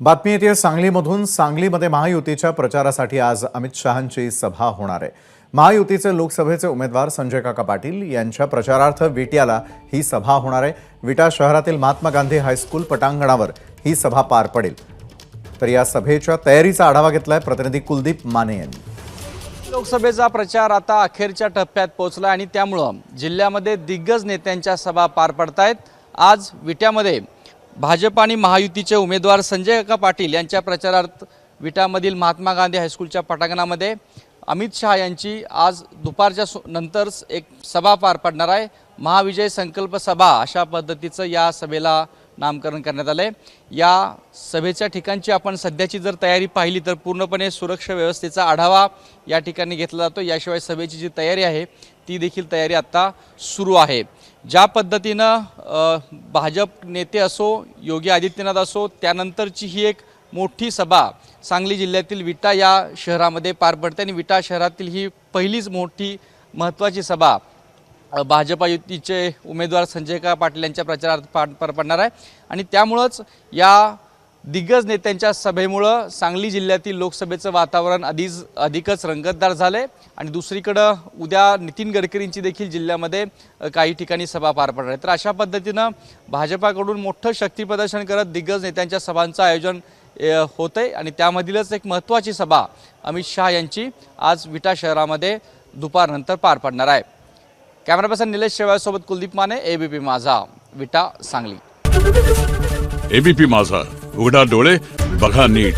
बातमी येते सांगलीमधून सांगलीमध्ये महायुतीच्या प्रचारासाठी आज अमित शहांची सभा होणार आहे. महायुतीचे लोकसभेचे उमेदवार संजय काका पाटील यांच्या प्रचारार्थ विट्याला ही सभा होणार आहे. विटा शहरातील महात्मा गांधी हायस्कूल पटांगणावर ही सभा पार पडेल. तर या सभेच्या तयारीचा आढावा घेतलाय प्रतिनिधी कुलदीप माने यांनी. लोकसभेचा प्रचार आता अखेरच्या टप्प्यात पोहोचला आणि त्यामुळं जिल्ह्यामध्ये दिग्गज नेत्यांच्या सभा पार पडतायत. आज विट्यामध्ये भाजप आणि महायुतीचे उमेदवार संजय काका पाटील यांच्या प्रचारार्थ विटामधील महात्मा गांधी हायस्कूलच्या पटांगणामध्ये अमित शहा यांची आज दुपारच्या सु- नंतर एक सभा पार पडणार आहे. महाविजय संकल्प सभा अशा पद्धतीचं या सभेला नामकरण करण्यात आलं आहे या सभेच्या ठिकाणची आपण सध्याची जर तयारी पाहिली तर पूर्णपणे सुरक्षा व्यवस्थेचा आढावा या ठिकाणी घेतला जातो. याशिवाय सभेची जी तयारी आहे ती देखील तयारी आत्ता सुरू आहे. ज्या पद्धतीनं भाजप नेते असो योगी आदित्यनाथ असो त्यानंतरची ही एक मोठी सभा सांगली जिल्ह्यातील विटा या शहरामध्ये पार पडते आणि विटा शहरातील ही पहिलीच मोठी महत्त्वाची सभा भाजपा युतीचे उमेदवार संजय का पाटील यांच्या प्रचारार्थ पार पडणार आहे. आणि त्यामुळंच या दिग्गज नेत्यांच्या सभेमुळं सांगली जिल्ह्यातील लोकसभेचं वातावरण आधीच अधिकच रंगतदार झालं आहे आणि दुसरीकडं उद्या नितीन गडकरींची देखील जिल्ह्यामध्ये काही ठिकाणी सभा पार पडणार आहे तर अशा पद्धतीनं भाजपाकडून मोठं शक्तीप्रदर्शन करत दिग्गज नेत्यांच्या सभांचं आयोजन होतं आहे आणि त्यामधीलच एक महत्त्वाची सभा अमित शहा यांची आज विटा शहरामध्ये दुपारनंतर पार पडणार आहे. कॅमेरा पर्सन निलेश शेवाळसोबत कुलदीप माने एबीपी माझा विटा सांगली. एबीपी माझा उघडा डोळे बघा नीट.